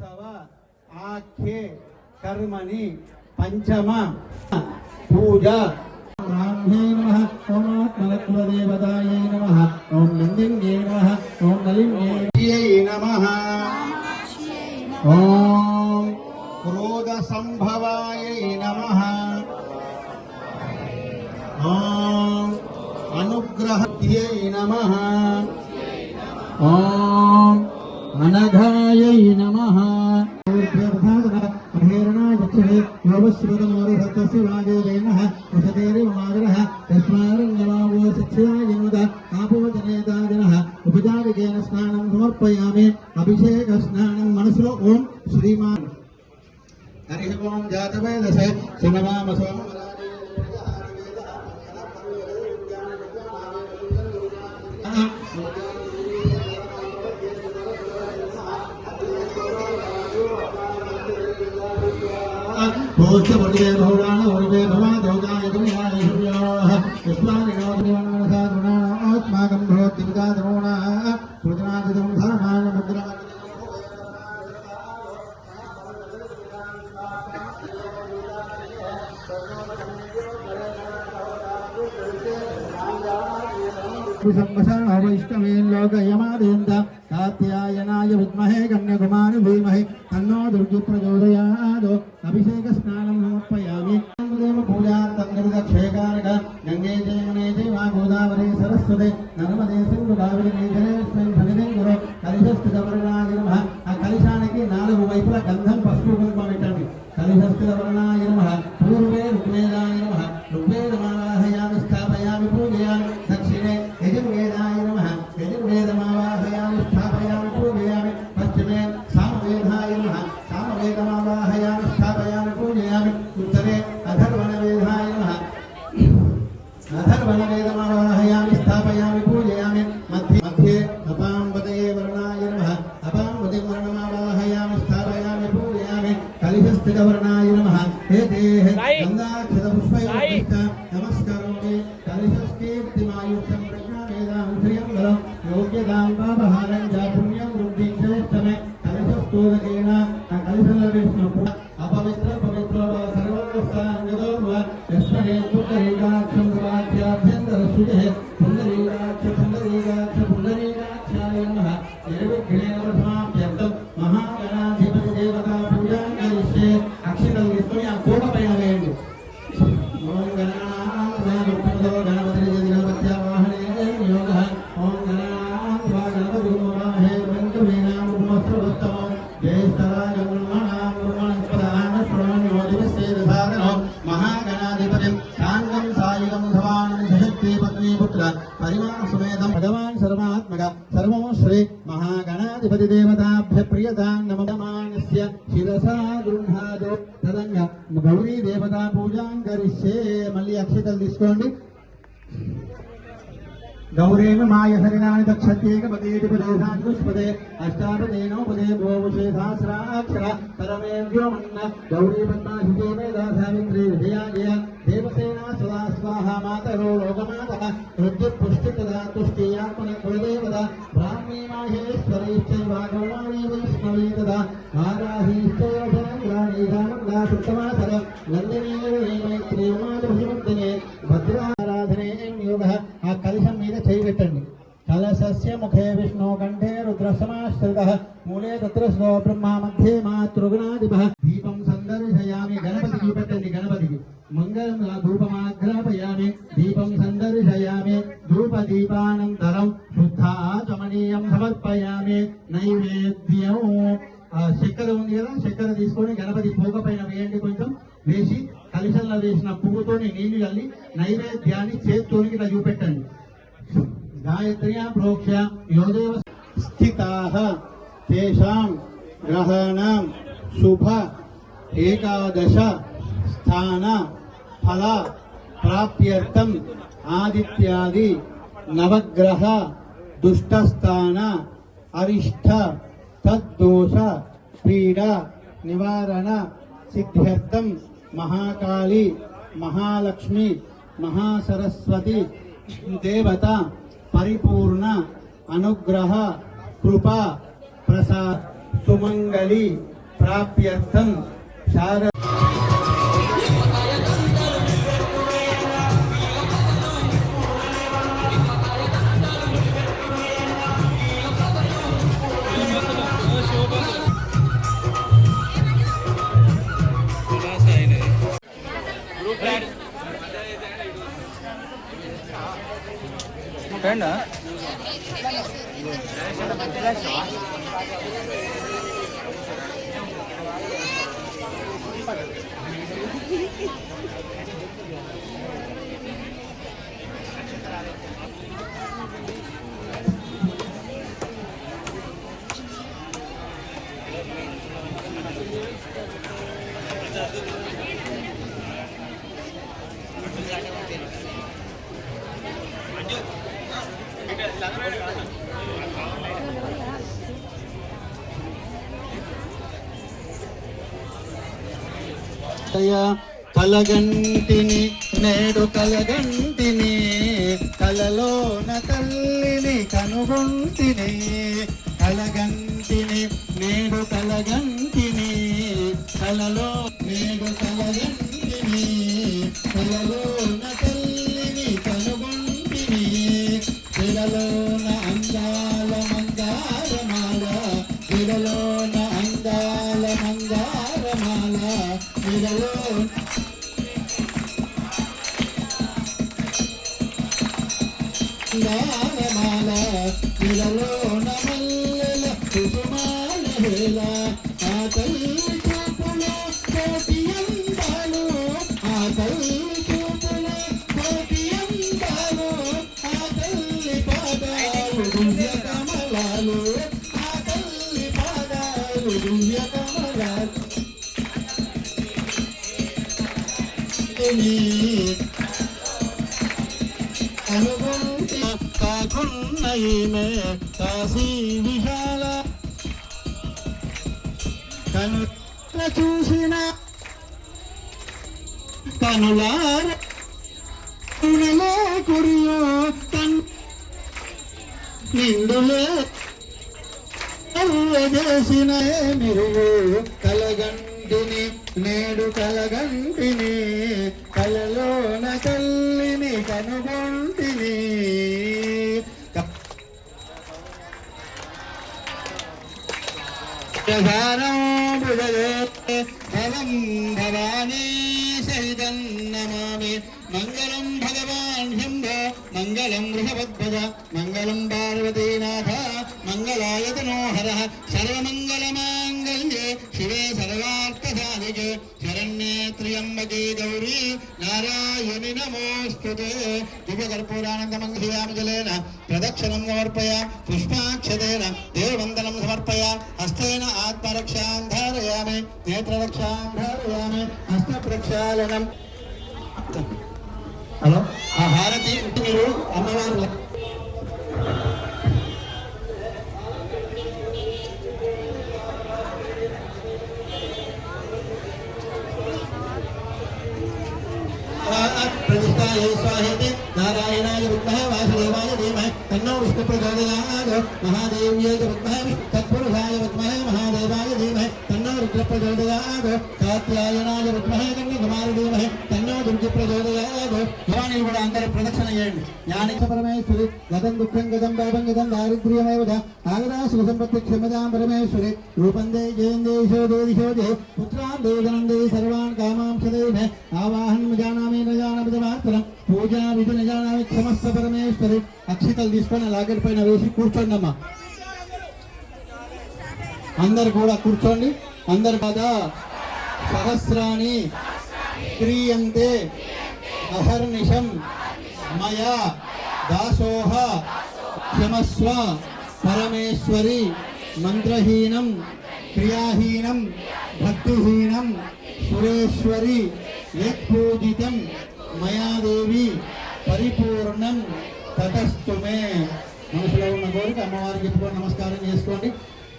ఉత్సవ ఆఖ్యే కర్మని పంచమ పూజ. బ్రాహ్మణే నమ ఓం ఆత్మలక్ష్మదేవతాయే నమ ఓం నందిన్యే ఉపచారికేన స్నానం సమర్పయామి అభిషేక స్నానం మనసులో ఓం శ్రీమాన్ హరి ఓం జాతవేదస సునమామ పోష్ట పడివే భౌరాణ వరివే భవా దౌగాయ దుర్యాయ సూర్యాః పుష్పాని నోదివన్నసా గుణాత్మాకం భవతి వికాద్రోణ కృతనాదిదం ధర్మాయ ముద్రా సంవశావైష్టమేలోకయమాదేంద కాత్యాయనాయ విద్మహే కన్యకుమారి ధీమహి తన్నో దుర్గి ప్రచోదయాదో అభిషేక స్నానం సమర్పయామి దేవ పూజార్థం క్షేకారక గంగే జయమనే జయమా గోదావరి సరస్వతి నర్మదే సింధు కావిరి నీజనేశ్వరి ఫలిదే గురు కలిశస్థిత వర్ణాయ నమః ఆ యోగ్యతాం పాపహారం చ పుణ్యం వృద్ధిం చ ఉత్తమే కలిశస్తోదకేన ఆ కలిశంలో వేసిన మహాగణాధిపతి దేవతాభ్య ప్రియతాం నమమానస్య శిరసా గృహాదో తదంగా గౌరీ దేవతా పూజాం కరిష్యే మళ్ళీ అక్షతలు తీసుకోండి గౌరేణ మాయ హరిణాని దక్షత్యేకపదేటి అష్టాపదేనోపదే భోవశే సహస్రాక్షర పరమే వ్యోమన్న గౌరీ పద్మాహితే వేదా సావిత్రి విజయాజయ దేవసేనా సదా స్వాహ మాతరో లోకమాత రుద్ర తదా తుష్టి వైష్ణవీ తదా ఆరాహీశ్చయోధనంద్రాణీ భద్రారాధనే యోగ. ఆ కలశం మీద చేయి కలశస్య ముఖే విష్ణు కంఠే రుద్ర మూలే తత్ర స్వ బ్రహ్మ మధ్యే మాతృగుణాధిప దీపం సందర్శయామి. గణపతికి పెట్టండి గణపతికి. మంగళం ధూపమాగ్రాపయామి. దీపం సందర్శయామి. ధూప దీపానంతరం శుద్ధాచమనీయం సమర్పయామి. నైవేద్యం చక్కెర ఉంది కదా చక్కెర తీసుకొని గణపతి పోక పైన వేయండి కొంచెం. వేసి కలిసంలో వేసిన పువ్వుతోని నీళ్ళు చల్లి నైవేద్యాన్ని చేత్తోనికి ఇట్లా చూపెట్టండి. గాయత్ర్యా ప్రోక్ష యోదేవ స్థితాః తేషాం శుభ ఏకాదశ స్థాన ఫల ప్రాప్త్యర్థం ఆదిత్యాది నవగ్రహ దుష్టస్థాన అరిష్ట తద్దోష పీడ నివారణ సిద్ధ్యర్థం మహాకాళి మహాలక్ష్మి మహాసరస్వతి దేవత పరిపూర్ణ అనుగ్రహ కృప ప్రసాద్ సుమంగళి ప్రాప్యర్థం శార కలగంటిని నేడు కలగంటిని కలలోన తల్లిని కనుగొంటిని. కలగంటిని నేడు కలగంటిని కలలో నేడు కలగంటిని కలలోన మందారమాల శిలలోన మల్లెల కుసుమాల హేళ ఆ తల్లి చూపులో కోటి అందాలు ఆ తల్లి చూపులో కోటి అందాలు ఆ తల్లి పాదాలు దివ్య కమలాలు ఆ తల్లి పాదాలు దివ్య కమలాలు కాకున్న ఈమె కాశీ విశాల. కను చూసిన కనులార కనులే కురియో తన్ నిండులే చేసిన మెరుగు కలగంటిని నేడు కలగంటిని కలలోన కల్లిని కనుగొంటిని ప్రధానం భవానీ సహితం నమామి. మంగళం భగవాన్ శంభ మంగళం వృషభధ్వజ మంగళం పార్వతీనాథ మంగళాయతనోహర సర్వమంగళమాంగళ్యే శివే సర్వార్థసాధికే. నారాయణి నమోస్తుతే దివ్యకర్పూరానందమంగళయామి జలేన ప్రదక్షిణం సమర్పయ పుష్పాక్షతేన దేవవందనం సమర్పయ హస్తేన ఆత్మరక్షాం ధారయామి నేత్రరక్షాం ధారయామి హస్త ప్రక్షాళనం హలో? ఆ హారతి మీరు అమ్మవారు प्रतिष्ठायै स्वाहेति वासुदेवाय धीमहि, तन्नो विष्णु प्रचोदयात् महादेव्यै विद्महे तत्पुरुषाय विद्महे महादेवाय धीमहि, तन्नो रुद्र प्रचोदयात् कात्यायनाय विद्महे कन्याकुमारी धीमहि, तन्नो दुर्ग प्रचोदयात् భవానీ కూడా అందరూ ప్రదక్షిణ చేయండి. జ్ఞానికపరమేశ్వరి గతం దుఃఖం గతం పాపం గతం దారిద్ర్యమేవ ఆగదా సుఖ సంపత్తి క్షమదాం పరమేశ్వరి రూపం దే జయం దే యశో దే దిశో దే. పుత్రాన్ దే దే సర్వాన్ కామాం సదైవ. ఆవాహన్ జానామి న మాత్రం. పూజా విధి నజానామి క్షమస్త పరమేశ్వరి. అక్షితలు తీసుకొని లాకెట్ పైన వేసి కూర్చోండి అమ్మా అందరు కూడా కూర్చోండి. అందరు కదా? సహస్రాణి క్రియంతే. అహర్నిశం మయా దాసోహ క్షమస్వ పరమేశ్వరి మంత్రహీనం క్రియాహీనం భక్తిహీనం సురేశ్వరి యత్పూజితం మయాదేవి పరిపూర్ణం తటస్థుమే మనసులో ఉన్న కోరిక అమ్మవారికి ఎప్పుడు నమస్కారం చేసుకోండి.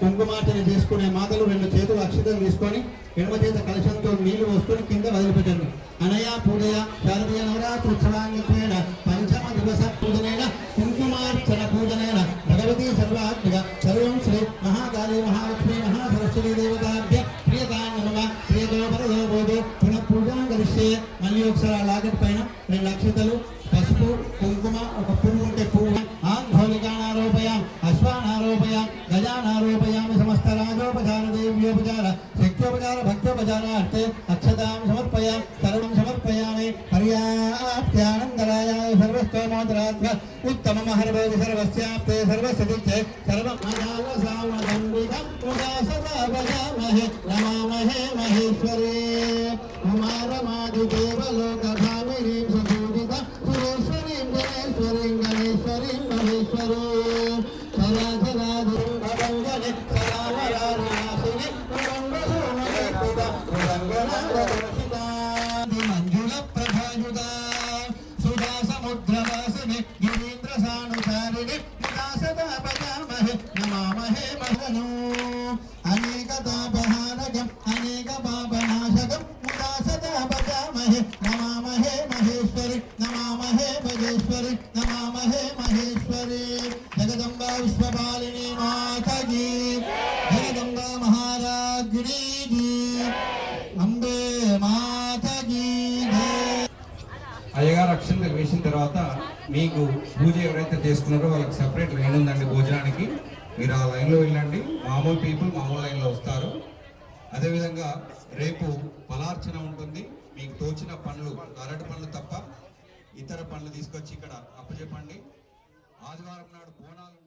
కుంకుమార్చన చేసుకునే మాతలు రెండు చేతులు అక్షితం తీసుకొని ఎడమ చేత కలశంతో నీళ్ళు వస్తుని కింద వదిలిపెట్టండి. అనయ పూజయ శారదీయ నవరాత్రి నవరాత్రుత్సవాంగత్వేన పంచమ దివస పూజనైన కుంకుమార్చన పూజనైన భగవతి సర్వాత్మిక సర్వం శ్రీ మహాకాళీ మహాలక్ష్మి మహాసరస్వతి దేవతాభ్య ప్రియతాంగమ ప్రియతో పరదో బోధు పునః పూజనం కలిస్తే మళ్ళీ ఒకసారి ఆ లాకెట్ పైన రెండు అక్షితలు పసుపు కుంకుమ ఒక महानुभव सर्वस्याप्ते सर्वसदित्ये सर्वमादा మాతకి జగదంబా మహారాజ్ఞి అంబే మాతకి అయ్యగారు అక్షంతలు వేసిన తర్వాత మీకు పూజ ఎవరైతే చేసుకున్నారో వాళ్ళకి సపరేట్ లైన్ ఉందండి భోజనానికి. మీరు ఆ లైన్లో వెళ్ళండి. మామూలు పీపుల్ మామూలు లైన్లో వస్తారు. అదేవిధంగా రేపు ఫలార్చన ఉంటుంది. మీకు తోచిన పండ్లు అరటి పండ్లు తప్ప ఇతర పండ్లు తీసుకొచ్చి ఇక్కడ అప్పచెప్పండి ఆదివారం నాడు బోనాలు